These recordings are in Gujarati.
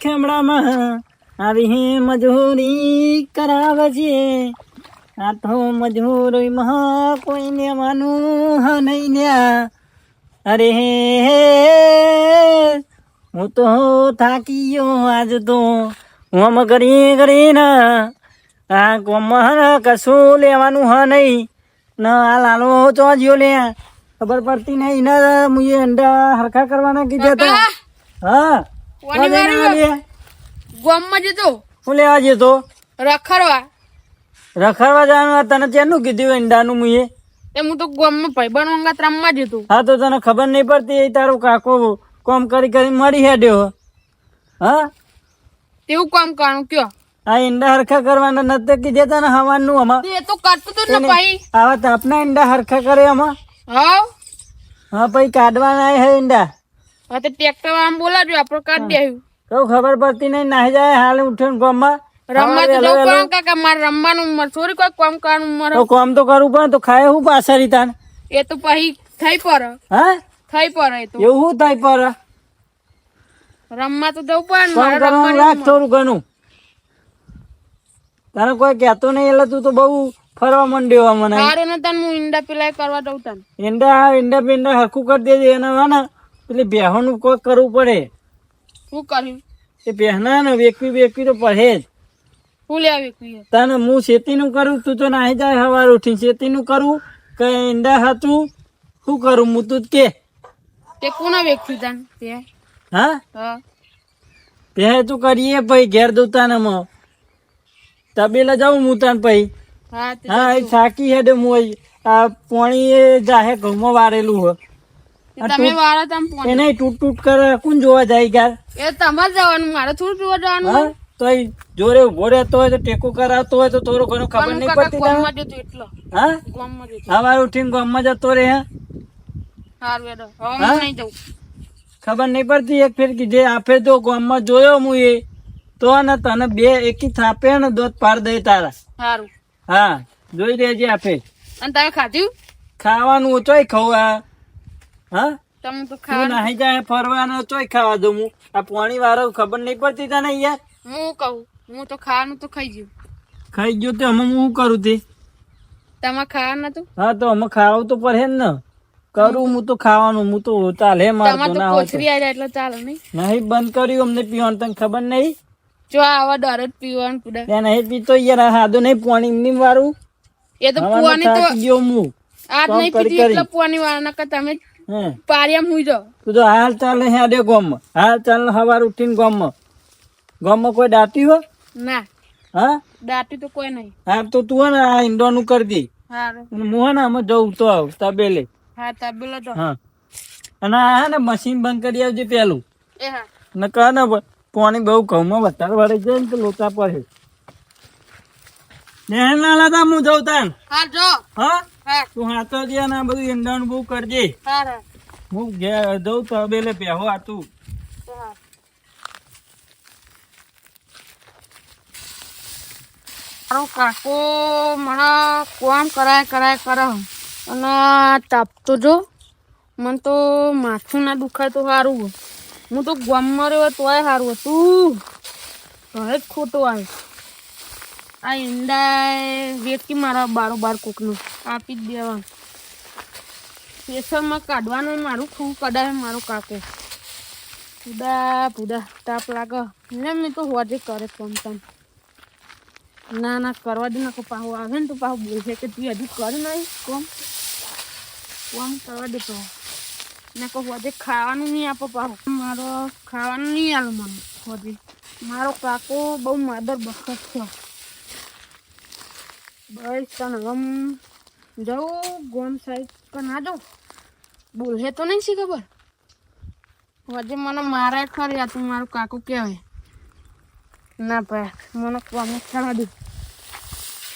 ખેમડામાં આવી મજૂરી કરાવજે. આ તો મજૂરીમાં કોઈને માનું હ નહીં ન્યા. અરે હું તો થાકી ગયો આજ તો. હું કરી કરીને આ કોમમાં કશું લેવાનું હ નહીં. ના આ લાલો ચોજ્યો લે. ખબર પડતી નહીં ને મુએ અંડા હરખા કરવાના કીધા હતા હા. ગામમાં જતો. હું લેવા જતો? રખડવા. રખડવા જવાનું તને ચેનું કીધું અંડાનું મુએ? હું તો ગામમાં ભાઈબંધ વંગાત રમવા જતો. હા તો તને ખબર નહીં પડતી એ તારો કાકો કોમ કરી કરી મરી હેડ્યો હા. તેવું કામ કરવાનું કયો. આ ઈંડા હરખા કરવાના નતો કીધે તને હવાનું આમાં. એ તો કરતો તો ને ભાઈ. આવા તાપના ઈંડા હરખા કરે આમાં? હા હા પછી કાઢવાના હે ઈંડા. હા તે ટ્રેક્ટર આમ બોલાજો આપણે કાઢી દેવું કઉ ખબર પડતી નહીં નાહી જાય હાલ ઉઠીને ગામમાં. રમવા તો જવું વહેલો કાકા મારે રમવાનું ઉંમર થોડી કોઈ કામ કરવાનું ઉંમર તો કામ તો કરવું પડે તો ખાય હું પાછળ તાન એ તો પછી થઈ પડે. હા? થઈ પડે એ તો. એવું શું થાય પર રમવા તો જવું પણ મારે કરવાનું રાખ થોડું ઘણું. તને કોઈ કહેતો નહીં એટલે તું તો બહુ ફરવા માંડ્યો મને. હારું ને તને હું ઈંડા પેલા કરવા દઉં તને. ઈંડા ઈંડા પીંડા હરખું કરી દેજે એના પેલી બેહોનું કોઈ કરવું પડે. શું કર્યું? એ બેહના ને વેકવી વેકવી તો પડે જ. શું લેવી વેકવી તને હું શેતીનું કરું? તું તો નાહી જાય સવાર ઉઠી શેતીનું કરું? કે ઈંડા હતું શું કરું? હું તું કે. તે કોના વેકવી તને? તે? હા? હા. તે તું કરીએ પછી ઘેર દઉં મો. તબેલા જાઉં હું તને પછી હા એ થાકી હેડે મોય. આ પોણી એ જાહે ઘઉં વારેલું હો. તે તમે વાળો તમે ફોન નહીં તૂટ તૂટ કરે કોણ જોવા જાય યાર? એ તમારે જવાનું મારે થોડું જોવા જવાનું. તો જોરે ઊભો રહેતો હોય તો ટેકો કરાવતો હોય તો થોડું ઘણું ખબર નહીં પડતી ગામમાં જતો એટલો. હા? ગામમાં જતો. સવાર ઉઠીને ગામમાં જતો રહે હા? હારું હેડો. હવે નહીં જવું ખબર નહીં પડતી એક ફેર જે આપે તો ગામમાં જોયો હું એ તો ને તને બે એકી થાપે ને દોત પાર દે તારા. સારું હા જોઈ લેજે આપે. અને તમે ખાધ્યું ખાવાનું ઓછો ખાવું હા? તમે તો ખાવા ખાવાનું નાહી જાય ફરવાનો ચોય ખાવા દઉં હું. આ પાણી વાળો ખબર નહીં પડતી તને યાર? હું કહું હું તો ખાવાનું તો ખાઈ ગયું. ખાઈ ગયો તો અમે હું કરું તે? તમે ખાવાનું નતું? હા તો અમે ખાવું તો પડે ને. કરું હું તો ખાવાનું હું તો ચાલે મારે તો ના કોથરી આવી એટલે ચાલે નહીં. નહીં બંધ કર્યું અમને પીવાનું તને ખબર નહીં? જો આવા ડર જ પીવાનું પૂડા ત્યાં નહીં પીતો યાર હાદો નહીં પાણી નહીં વાળું. એ તો પુવાની તો ગયો હું. આજ નહીં પીતી એટલે પુવાની વાળા નકર તમે પારિયામાં હુઈ જો તું તો હાલ ચાલે હેડે ગોમ. હાલ ચાલ હવાર ઉઠીને ગોમ. ગોમ કોઈ દાટી હો? ના. હા? દાટી તો કોઈ નહીં. હા તો તું ને આ ઈંડોનું કરી દે. હારું. અને હું હે ને અમે જવું તો આવ તબેલે. હા તબેલે તો. હા. અને આ ને મશીન બંધ કરી આવજે પેલું. એ હા. ને કહે ને પાણી બહુ ઘઉંમાં વધારે વળે જાય ને તો લોચા પડે. ને ના લાતા હું જઉં તાન. હા જો. હા? તું હાથો દે ને આ બધું ઈંડાનું બહુ કરજે. હા ઘેર તો બેલે પહેવો આતું મારો કાકો મને કોમ કરાય કરાય કરે. અને તાપતો જો. મને તો માથું ના દુખાય તો સારું હું તો ગમ રહ્યો તોય સારું હતું. જ ખોટું આવે. આ ઈંડા વેચી મારા બારોબાર કોકનું. આપી જ દેવાનું. પેશરમાં કાઢવાનું મારું, ખૂબ કડાય મારું કાકે. પુડા પુડા તાપ લાગે. ને મેં તો હોજે કરે કોમ તમ. ના ના, કરવા દે ના પાહુ આવે ને તો પાહુ બોલશે કે તું હજુ કર નહીં કોમ. કોમ કરવા દે તો. ના કહું હોજે ખાવાનું નહીં આપો પાહુ. મારો ખાવાનું નહીં આલો મને હોજે મારો કાકો બહુ માદર બખત છે. બસ તને ગમ જાઉં ગોમ સાઈડ પણ ના જાઉં. બોલે તો નહીં શી ખબર? વજે મને મારે ખરી તું મારું કાકુ કહેવાય. ના ભાઈ મને કોમે ખાવા દે.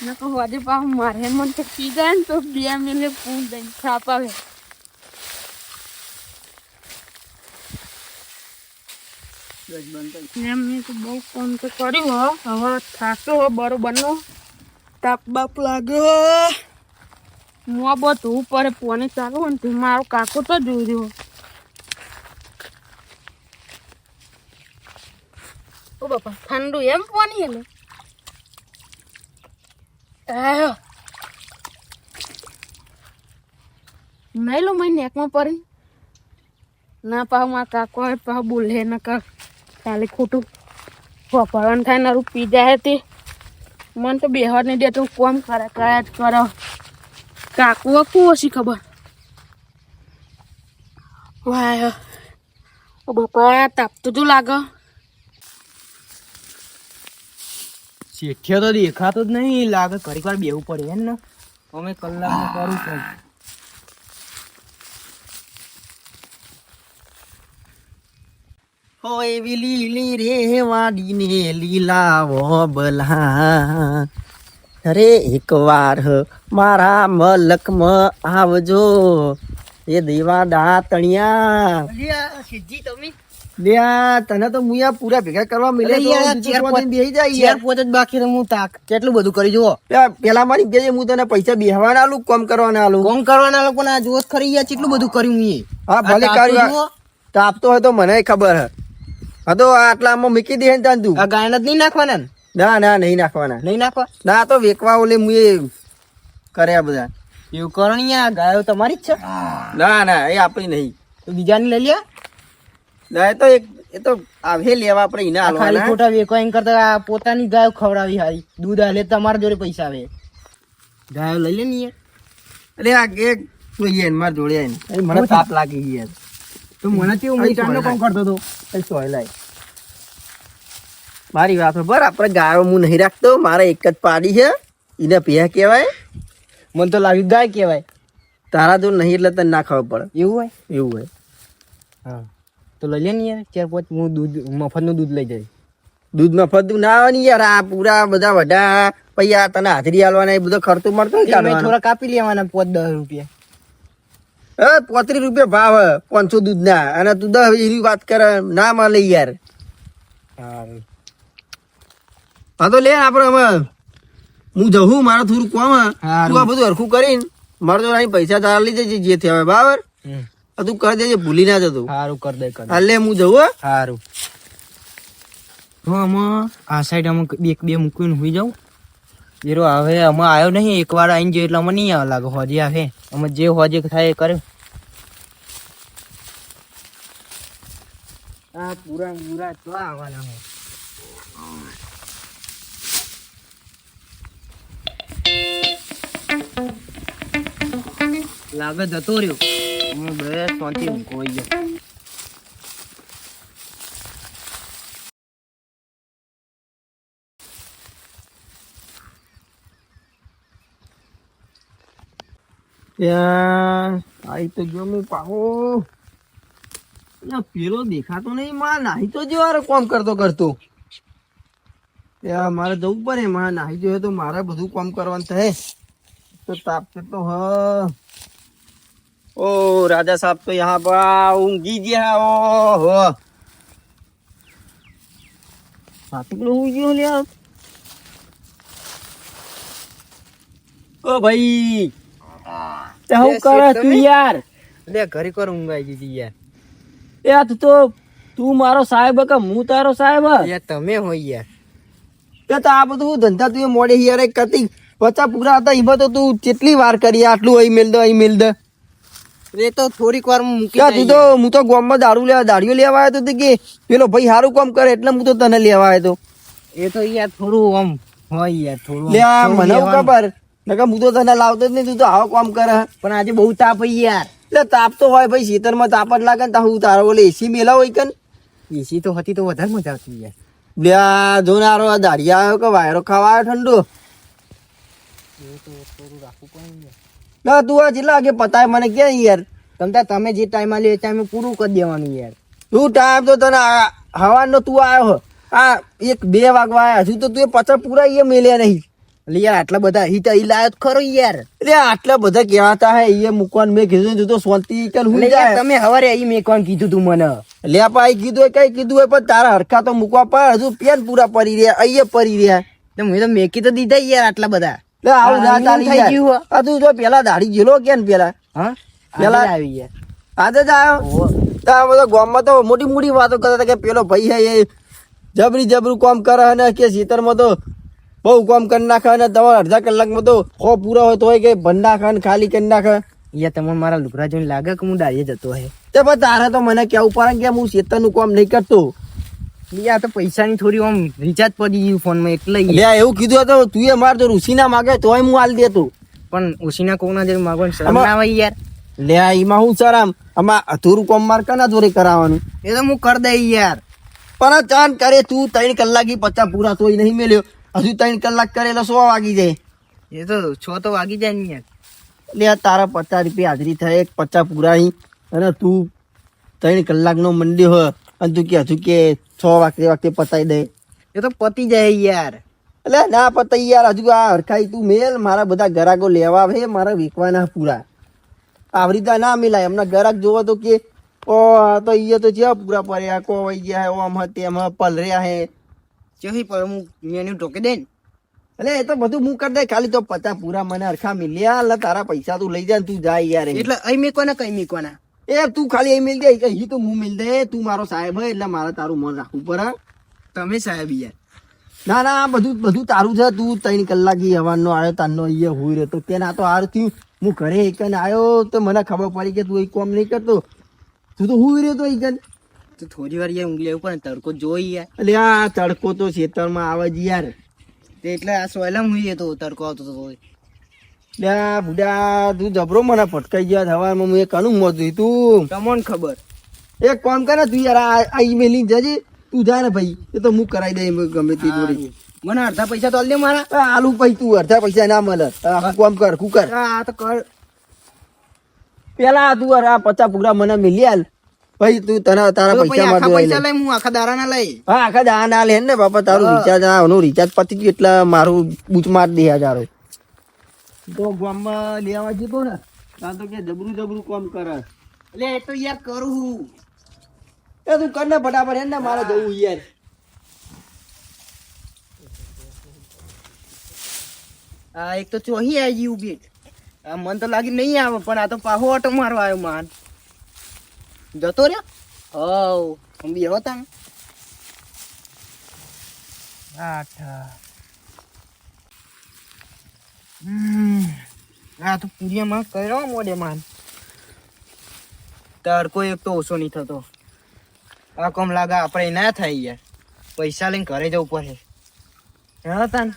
ના કહું આજે પાછું મારે મને તો પી જાય ને તો બે મિલે પૂન દઈને ખાપ આવે. એમ મેં તો બહુ કોમ તો કર્યું હવે હો બરોબરનો. તાપ બાપ લાગ્યો મોં બધું પડે પોને ચાલુ હોય ને મારો કાકો તો જોઈ રહ્યો. ઓ બાપા ઠંડુ એમ પોની એટલે આયો. નહીં લો મેં નેકમાં પડી. ના પાવ મારા કાકો પાવ બોલે ન કાક ખાલી ખોટું. ભગવાન થાય નારું પી જાય તે. મને તો બેહવા નહીં દેતું કોમ કરે કરે જ કરો. કાકુ કુ ઓછી ખબર? વાય ઓ તાપતું તું લાગે. શેઠિયો તો દેખાતો જ નહીં, લાગે ઘડીક વાર બેવું પડે એમ ને. અમે કલાક કરું છું હોય લીલી રે વાડીને લીલા બલા અરે એકવાર મારા મલકમાં આવજો. એ દેવા દાતણિયા. લ્યા તને તો મુયા પૂરા ભેગા કરવા તો દિન બેહી જાય યાર. જ બાકી હું તાક. કેટલું બધું કરી જુઓ. પેલા- મારી બે હું તને પૈસા બેહવાના આલું કોમ કરવાના આલું? કોમ કરવાના લોકોને આ જોશ ખરી યાર કેટલું બધું કર્યું મેં હા ભલે કર્યું. તાપતો હોય તો મને ખબર હે. તો આટલામાં મૂકી દે ને તું. આ ગાયના જ નહીં નાખવાના ના? ના નહીં નાખવાના. નહીં નાખવા ના તો વેકવા ઓલે મુએ કર્યા બધા. એવું કરો ને આ ગાયો તમારી જ છે. ના ના એ આપણી નહીં. તો બીજાની લઈ લ્યા. ના એ તો એક એ તો આવે લેવા આપણે એને ખાલી ખોટા વેકો એમ કરતા આ પોતાની ગાયો ખવડાવી હારી. દૂધ હાલે તમારા જોડે પૈસા આવે. ગાયો લઈ લે ને અરે આ કે જોઈએ મારા જોડે. મને તાપ લાગી ગઈ યાર તો મને કરતો હતો? મારી વાત બરાબર આપણે ગાયો હું નહીં રાખતો મારે એક જ પાડી છે એને પીયા કહેવાય. મને તો લાવ્યું ગાય કહેવાય. તારા તો નહીં એટલે તને ના ખબર પડે. એવું હોય? એવું હોય. હા. તો લઈ લે ને યાર ચાર પાંચ હું દૂધ મફતનું દૂધ લઈ જઈશ. દૂધ મફત ના આવે ને યાર આ પૂરા બધા વડા પૈયા તને હાજરી આલવાના એ બધો ખર્ચો મળતો. થોડા કાપી લેવાના પાંચ દસ રૂપિયા. હે પોત્રીસ રૂપિયા ભાવ પાંચસો દૂધના. અને તું દસ એની વાત કરે ના મળે યાર. હા તો લે આપણે હવે. હું જઉં મારે થોડું કોમ. તું આ બધું હરખું કરીને મારે તો અહીં પૈસા તારા લઈ જજે જે થયા બરાબર? તું કરી દેજે ભૂલી ના જતો. સારું કરી દે કર. હાલે હું જઉં હો. સારું હું આમાં આ સાઈડ આમાં બે બે મૂકીને હોઈ જાઉં. એરો હવે અમે આવ્યો નહીં, એકવાર આવીને ગયો એટલે અમે નહીં આવે લાગે, હોજે આવે. અમે જે હોજે થાય એ કરે. આ પૂરા પૂરા તો આવવાના હોય. લાગે જતો રહ્યો. હું બે શાંતિ ઊંઘો ગયો. ત્યાં આવી તો ગયો હું પાહો. પેલો દેખાતો નહીં, માં નાહી તો જો અરે કોમ કરતો કરતો. ત્યાં મારે જવું પડે, માં નાહી જોયે તો મારે બધું કોમ કરવાનું થાય. તો તાપ છે તો હ. ઓ, રાજા સાહેબ તો યહાં પર ઊંઘી ગયા, ઓ, હો. સાતું હું ગયો લ્યા ઓ ભાઈ. તે હું કરે તું યાર. લે ઘરે કર ઊંઘ આવી યાર. યાર તું તો તું મારો સાહેબ કે હું તારો સાહેબ યાર તમે હોય યાર. તે તો આ બધું ધંધા તું મોડે યાર કતી પચા પૂરા હતા એમાં તો તું કેટલી વાર કરી આટલું અહીં મેલ દે અહીં મેલ દે. એ તો થોડીક વાર મૂકી તું તો હું તો ગામમાં દારૂ લેવા દાડીઓ લેવા આવ્યો તો કે પેલો ભાઈ સારું કામ કરે એટલે હું તો તને લેવા આવ્યો તો. એ તો યાર થોડું આમ હોય યાર થોડું મને ખબર. નકર હું તો તને લાવતો જ નહીં તું તો આવો કામ કરે પણ આજે બહુ તાપ યાર. એટલે તાપ તો હોય ભાઈ શીતળમાં તાપ જ લાગે ને તો હું તારો ઓલે એસી મેલા હોય કન એસી તો હતી તો વધારે મજા આવતી યાર. બ્યા આ જો ને આ દાઢી આવ્યો કે વાયરો ખાવા આવ્યો ઠંડુ? ના તું આ જેટલા વાગે પતાય મને કે યાર? તમ તાર તમે જે ટાઈમ આલ્યો એ ટાઈમે પૂરું કરી દેવાનું યાર. તું ટાઈમ તો તને હવાનો તું આવ્યો આ એક બે વાગવા આવ્યા. હજુ તો તું એ પચાસ પૂરા એ મેલ્યા નહીં. એટલે યાર આટલા બધા હિત અહીં લાયો તો ખરો યાર. એટલે આટલા બધા કહેવાતા હે એ મૂકવાનું. મેં કીધું તું તો શાંતિ કર હું જાય. તમે હવારે અહીં મેકવાનું કીધું તું મને. લે પાઈ કીધું કઈ કીધું હોય પણ તારા હરખા તો મૂકવા પડે. હજુ પેન પૂરા પડી રહ્યા અહીંયા પડી રહ્યા. તો મેં તો મેકી તો દીધા યાર આટલા બધા. એટલે આવું ના ચાલી થઈ જાય. આ તું જો પેલા દાઢી જેલો કે ને પેલા? હા પેલા- આવી ગયા. આજે જ આવ્યો. તો આ બધા ગામમાં તો મોટી મોટી વાતો કરતા હતા કે પેલો ભાઈ હે એ જબરી જબરું કામ કરે અને કે ખેતરમાં તો બહુ કામ કરી નાખે અને તમારે અડધા કલાકમાં તો ખો પૂરા હોય તોય કે ભંડ નાખે અને ખાલી કરી નાખે. યા તમને મારા લુગડા જોઈને લાગે કે હું ડાળીએ જતો હે? તે પણ તારે તો મને કેવું પડે કે હું ખેતરનું કામ નહીં કરતો. યા તો પૈસાની થોડી આમ રિચાર્જ પડી ગયું ફોનમાં એટલે યા એવું કીધું હતું તું એ માર તો ઋષિના માગે તોય હું હાલ દેતો. પણ ઋષિના કોના જેવું માગો શરમ ના આવે યાર. લે એમાં હું સર આમ અધૂરું કોમ માર કના જોડે કરાવવાનું? એ તો હું કરી દઈ યાર. પણ ચાન કરે તું ત્રણ કલાક પચાસ પૂરા તોય નહીં મેલ્યો. હજુ ત્રણ કલાક કરે તો સો વાગી જાય. એ તો છ તો વાગી જાય ને એટલે આ તારા પચાસ રૂપિયા હાજરી થાય એક પચાસ પૂરા અહીં અને તું ત્રણ કલાકનો મંડી હોય અને તું કે હજુ કે છ વાગતે વાગતે પતાવી દે. એ તો પતી જાય યાર. એટલે ના પતાઈ યાર હજુ આ હરખાઈ તું મેલ મારા બધા ગરાકો લેવા આવે મારા વેચવાના પૂરા. આવી રીતે ના મિલાય એમના ગરાક જોવો તો કે ઓ આ તો ઈએ તો જ્યાં પૂરા પડ્યા કોવાઈ ગયા હે ઓમ હે તેમ હે પલર્યા હે. ચોહી પર હું મેન્યુ ટોકે દે ને એટલે એ તો બધું હું કરી દે ખાલી તો પચાસ પૂરા મને અરખા મિલ્યા. એટલે તારા પૈસા તું લઈ જા તું જાય યાર. એટલે અહીં મેકવાના કઈ મેકવાના? એ તું ખાલી અહીં મિલ દે. અહીં તો હું મિલ દે. તું મારો સાહેબ હે એટલે મારે તારું મન રાખવું પડે. તમે સાહેબ યાર. ના ના બધું બધું તારું છે. તું ત્રણ કલાક હવાનો આવ્યો તારનો અહીંયા હોઈ રહ્યો. તો તેના તો હાર થયું. હું ઘરે એકન આવ્યો તો મને ખબર પડી કે તું એ કોમ નહીં કરતો. તું તો હોઈ રહ્યો તો એકન તો થોડી વાર યાર ઊંઘ લેવું પડે તડકો જોઈ યાર. એટલે આ તડકો તો ખેતરમાં આવે જ યાર. તે એટલે આ સોયલા હું તો તડકો આવતો તો એટલે બુડા તું જબરો મને પટકાઈ ગયા હવામાં હું એ કનું મોત જોઈ તું. તમને ખબર. એક કામ કરે તું યાર આ ઈમેલ લઈને જજે. તું જા ને ભાઈ એ તો હું કરાવી દઈ ગમે તે જોડી. મને અડધા પૈસા તો આલ દે મારા. આલુ પછી તું અડધા પૈસા ના મળે. કોમ કામ કર કુકર આ તો કર. પેલા તું આ પચાસ પૂરા મને મિલી આલ. પછી તું તને તારા પૈસા આખા માં પૈસા લઈ હું આખા દારાના લઈ. હા આખા દારા ના લે ને બાપા તારું રિચાર્જ આનું રિચાર્જ પતી ગયું એટલે મારું બૂચ માર દે હજારો. તો ગામમાં લેવા જતો ને ત્યાં તો કે જબરું જબરું કામ કરે. એટલે એ તો યાર કરું હું. એ તું કર ને ફટાફટ એને મારે જવું યાર. આ એક તો ચોહી આવી ગયું બીટ. આ મન તો લાગી નહીં આવે પણ આ તો પાહો ઓટો મારવા આવ્યો માન. જતો રહ્યો? હોવ હું બેહો તા હમ આ તો પૂરિયામાં કર્યો મોડે માન તડકો એક તો ઓછો નહીં થતો. આ કોમ લાગે આપણે ના થાય યાર. પૈસા લઈને ઘરે જવું પડે. હા તાન?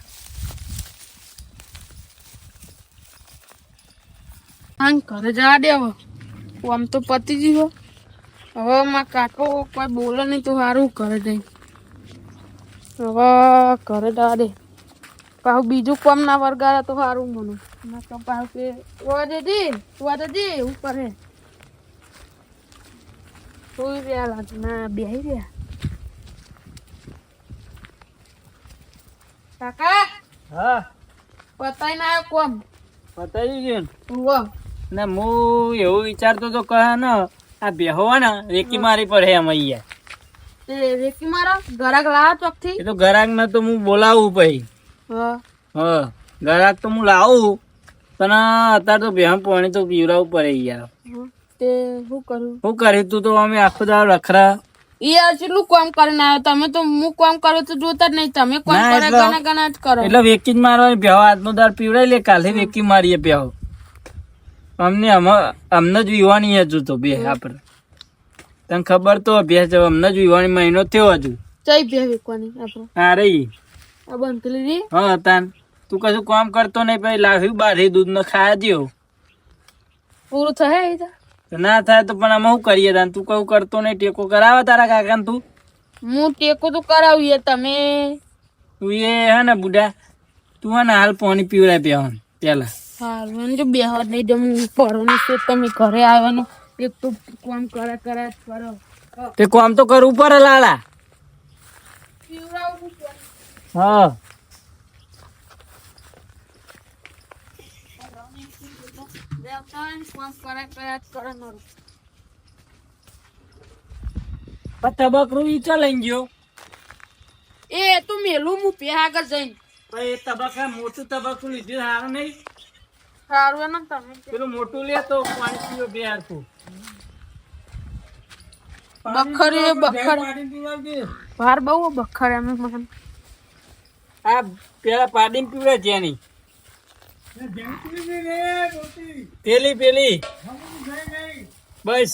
ઘરે જવા દે હવે. આમ તો પતી ગયું હો. હવે માં કાકો કોઈ બોલે નહીં તો સારું કરે દઈ હવે કરે દે પાછું બીજું કોમ ના વરગાડે તો સારું મને. ના તો પાછું કે વાજેજી વાજેજી એવું કરે સુઈ રહ્યા લાગે. ના બેહી રહ્યા. કાકા હા. પતાઈ ના કોમ. પતાવી ગયું ને? હું એવું વિચારતો તો કહે ને આ બેહો ને રેકી મારી પર હે એમ અહીંયા. રેકી મારા? ગરાક લાવ ચોકથી. એ તો ગરાક ને તો હું બોલાવું પછી હા. ગરાક તો હું લાવું તને અત્યારે તો બેહમ પાણી તો પીવડાવવું પડે યાર. હા. તે શું કરું? શું કરી તું તો અમે આખો દાવ રખરા યાર કેટલું કામ કરીને આવ્યો તમે તો હું કામ કરો તો જોતા જ નહીં. તમે કામ કરે ગણા ગણા જ કરો. એટલે વેકી જ મારવાની બેહો આજનો દાળ પીવડાવી લે કાલે વેકી મારીએ બેહો અમને અમ- અમને જ વિવાની હજુ તો બે આપણે તને ખબર તો અભ્યાસ છે અમને જ વિવાની મહિનો થયો હજુ. ચઈ બે વિકવાની આપણે હા રહી. આ બંધ કરી લીધી હા તાન. તું કશું કામ કરતો નહીં પછી લાવ્યું બારી દૂધ ને ખાયા દ્યો પૂરું થાય ના થાય તો પણ આમાં શું કરીએ તાન? તું કહું કરતો નહીં ટેકો કરાવે તારા કાકા તું? હું ટેકો તો કરાવીએ તમે. તું એ હે ને બુઢા. તું હે ને હાલ પાણી પીવડાય પેહન પેલા. સારું. જો બે હાથ નહીં જમ પડવાની છે તમે ઘરે આવવાનું. એક તો કામ કરે કરે કરો. તે કામ તો કરવું પડે લાલા. હા. તબકરું ઈ ચા ગયો? એ તો મેલું હું પે આગળ જઈને. એ તબકા મોટું તબકું લીધું સારું નહીં. સારું એને તમે પેલું મોટું લે તો પાણી પીવો બે હારતું બખર બખર ભાર બહુ બખર એમ મને આ પેલા પાડીને પીવડે જેની. પેલી પેલી. બસ.